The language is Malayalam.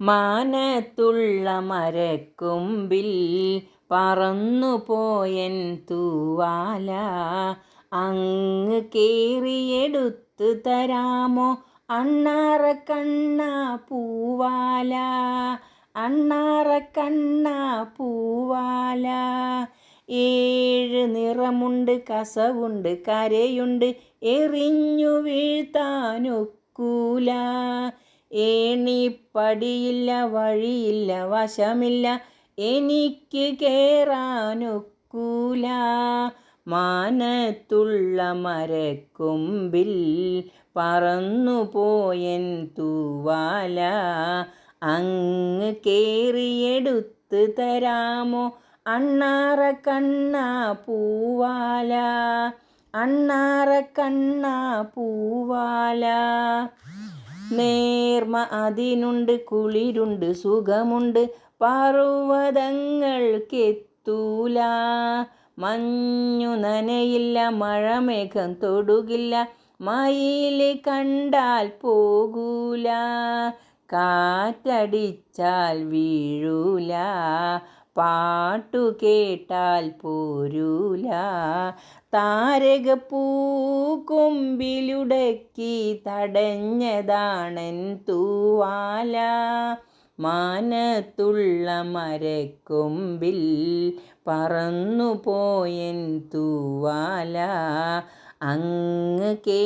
മാനത്തുള്ള മരക്കൊമ്പിൽ പറന്നു പോയൻ തൂവാല. അങ്ങ് കേറിയെടുത്തു തരാമോ അണ്ണാറ കണ്ണ പൂവാല? അണ്ണാറ കണ്ണ പൂവാല. ഏഴ് നിറമുണ്ട് കസവുണ്ട് കരയുണ്ട് എറിഞ്ഞു വീഴ്ത്താനൊക്കൂല. ഏണിപ്പടിയില്ല വഴിയില്ല വശമില്ല. എനിക്ക് കേറാനൊക്കൂല. മാനത്തുള്ള മരക്കൊമ്പിൽ പറന്നു പോയൻ തൂവാല. അങ്ങ് കേറിയെടുത്ത് തരാമോ? അണ്ണാറ കണ്ണ പൂവാല. അണ്ണാറ കണ്ണ പൂവാല. നേർമ അതിനുണ്ട് കുളിരുണ്ട് സുഖമുണ്ട്. പർവതങ്ങൾക്കെത്തൂല മഞ്ഞു നനയില്ല മഴമേഘം തൊടുകില്ല മയിൽ കണ്ടാൽ പോകൂല കാറ്റടിച്ചാൽ വീഴൂല. പാട്ടു കേട്ടാൽ പോരൂല. താരകപ്പൂ കൊമ്പിലുടക്കി തടഞ്ഞതാണൻ തൂവാല. മാനത്തുള്ള മരക്കൊമ്പിൽ പറന്നു പോയൻ തൂവാല. അങ്ങ് കേ